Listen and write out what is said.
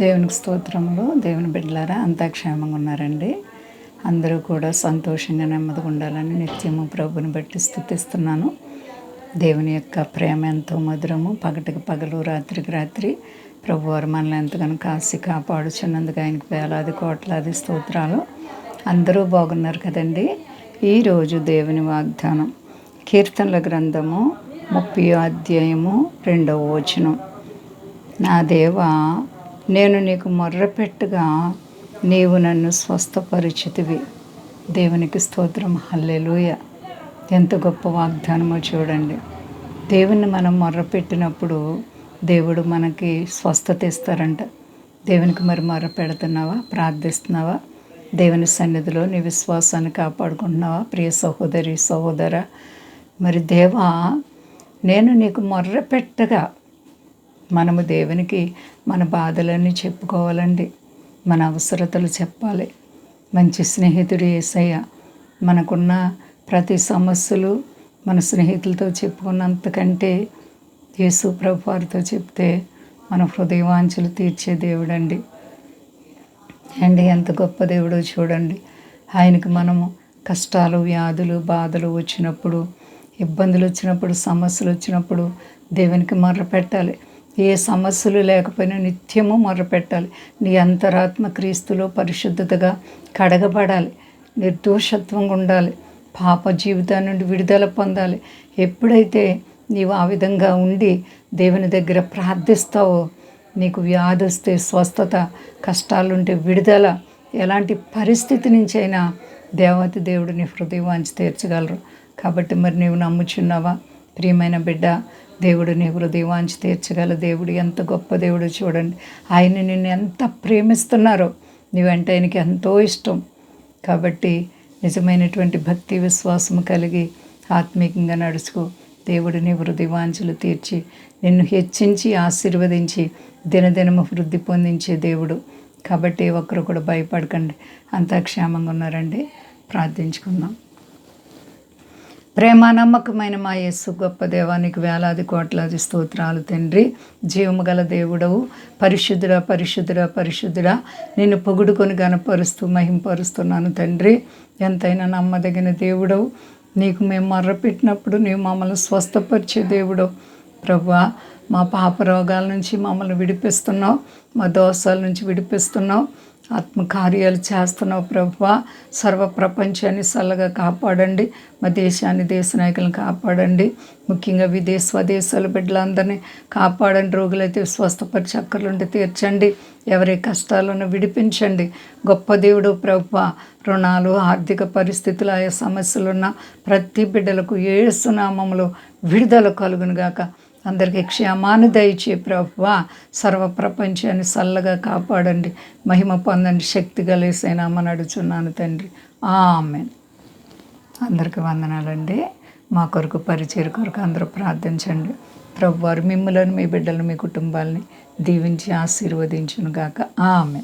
దేవునికి స్తోత్రములు. దేవుని బిడ్డలారా అంతా క్షేమంగా ఉన్నారండి. అందరూ కూడా సంతోషంగా నెమ్మదిగా ఉండాలని నిత్యము ప్రభుని బట్టి స్థుతిస్తున్నాను. దేవుని యొక్క ప్రేమ ఎంతో మధురము. పగటికి పగలు రాత్రికి రాత్రి ప్రభువారు మనల్ని ఎంతగానో కాసి కాపాడుచున్నందుకు ఆయనకు వేలాది కోట్లాది స్తోత్రాలు. అందరూ బాగున్నారు కదండి. ఈరోజు దేవుని వాగ్దానం కీర్తనల గ్రంథము ముప్పై అధ్యాయము రెండవ వచనం. నా దేవా నేను నీకు మొర్రపెట్టుగా నీవు నన్ను స్వస్థపరిచితివి. దేవునికి స్తోత్రం. హల్లెలూయ. ఎంత గొప్ప వాగ్దానమో చూడండి. దేవుని మనం మొర్రపెట్టినప్పుడు దేవుడు మనకి స్వస్థత ఇస్తారంట. దేవునికి మరి మొర్ర పెడుతున్నావా? ప్రార్థిస్తున్నావా? దేవుని సన్నిధిలో నీ విశ్వాసాన్ని కాపాడుకుంటున్నావా? ప్రియ సహోదరి సహోదర. మరి దేవా నేను నీకు మొర్ర పెట్టగా మనము దేవునికి మన బాధలన్నీ చెప్పుకోవాలండి. మన అవసరతలు చెప్పాలి. మంచి స్నేహితుడు ఏసయ్య మనకున్న ప్రతి సమస్యలు మన స్నేహితులతో చెప్పుకున్నంతకంటే యేసు ప్రభు వారితో చెప్తే మన హృదయవాంఛలు తీర్చే దేవుడండి. అండి ఎంత గొప్ప దేవుడో చూడండి. ఆయనకు మనము కష్టాలు వ్యాధులు బాధలు వచ్చినప్పుడు ఇబ్బందులు వచ్చినప్పుడు సమస్యలు వచ్చినప్పుడు దేవునికి మర్ర పెట్టాలి ఏ సమస్యలు లేకపోయినా నిత్యము మొరపెట్టాలి. నీ అంతరాత్మ క్రీస్తులో పరిశుద్ధతగా కడగబడాలి. నిర్దోషత్వంగా ఉండాలి. పాప జీవితం నుండి విడుదల పొందాలి. ఎప్పుడైతే నీవు ఆ విధంగా ఉండి దేవుని దగ్గర ప్రార్థిస్తావో నీకు వ్యాధి వస్తే స్వస్థత కష్టాలుంటే విడుదల ఎలాంటి పరిస్థితి నుంచైనా దేవతి దేవుడిని హృదయవాంచి తీర్చగలరు. కాబట్టి మరి నీవు నమ్ముచున్నావా? ప్రియమైన బిడ్డ దేవుడు నీ హృదయవాంచి తీర్చగల దేవుడు. ఎంత గొప్ప దేవుడు చూడండి. ఆయన నిన్ను ఎంత ప్రేమిస్తున్నారో. నీవంటే ఆయనకి ఎంతో ఇష్టం. కాబట్టి నిజమైనటువంటి భక్తి విశ్వాసం కలిగి ఆత్మీయంగా నడుచుకో. దేవుడు నీ హృదయవాంఛలు తీర్చి నిన్ను హెచ్చించి ఆశీర్వదించి దినదినము వృద్ధి పొందించే దేవుడు. కాబట్టి ఒక్కరు కూడా భయపడకండి. అంతా క్షేమంగా ఉన్నారండి. ప్రార్థించుకుందాం. ప్రేమ నమ్మకమైన మా యేసు గొప్ప దేవానికి వేలాది కోట్లాది స్తోత్రాలు తండ్రి. జీవము గల దేవుడవు పరిశుద్ధుడ పరిశుద్ధుడ పరిశుద్ధుడ. నిన్ను పొగుడుకొని గనపరుస్తూ మహింపరుస్తున్నాను తండ్రి. ఎంతైనా నమ్మదగిన దేవుడవు. నీకు మేము మర్రపెట్టినప్పుడు నీవు మమ్మల్ని స్వస్థపరిచే దేవుడు ప్రభా మా పాప రోగాల నుంచి మమ్మల్ని విడిపిస్తున్నావు. మా దోషాల నుంచి విడిపిస్తున్నావు. ఆత్మకార్యాలు చేస్తున్నావు ప్రభు సర్వ ప్రపంచాన్ని చల్లగా కాపాడండి. మా దేశాన్ని దేశ నాయకులను కాపాడండి. ముఖ్యంగా విదేశ స్వదేశాల బిడ్డలందరినీ కాపాడండి. రోగులైతే స్వస్థపరిచి అక్కర్లుండి తీర్చండి. ఎవరి కష్టాలను విడిపించండి. గొప్ప దేవుడు ప్రభు రుణాలు ఆర్థిక పరిస్థితులు ఆయా సమస్యలున్న ప్రతి బిడ్డలకు ఏసునామములో విడుదల కలుగునుగాక. అందరికీ క్షేమాన్ని దయచే ప్రభువ సర్వ ప్రపంచాన్ని చల్లగా కాపాడండి. మహిమ పొందండి. శక్తి కలిసేనామని అడుగుతున్నాను తండ్రి. ఆమె అందరికీ వందనాలండి. మా కొరకు పరిచయ కొరకు అందరూ ప్రార్థించండి. ప్రభువారు మిమ్మలను మీ బిడ్డలను మీ కుటుంబాలని దీవించి ఆశీర్వదించును గాక ఆమె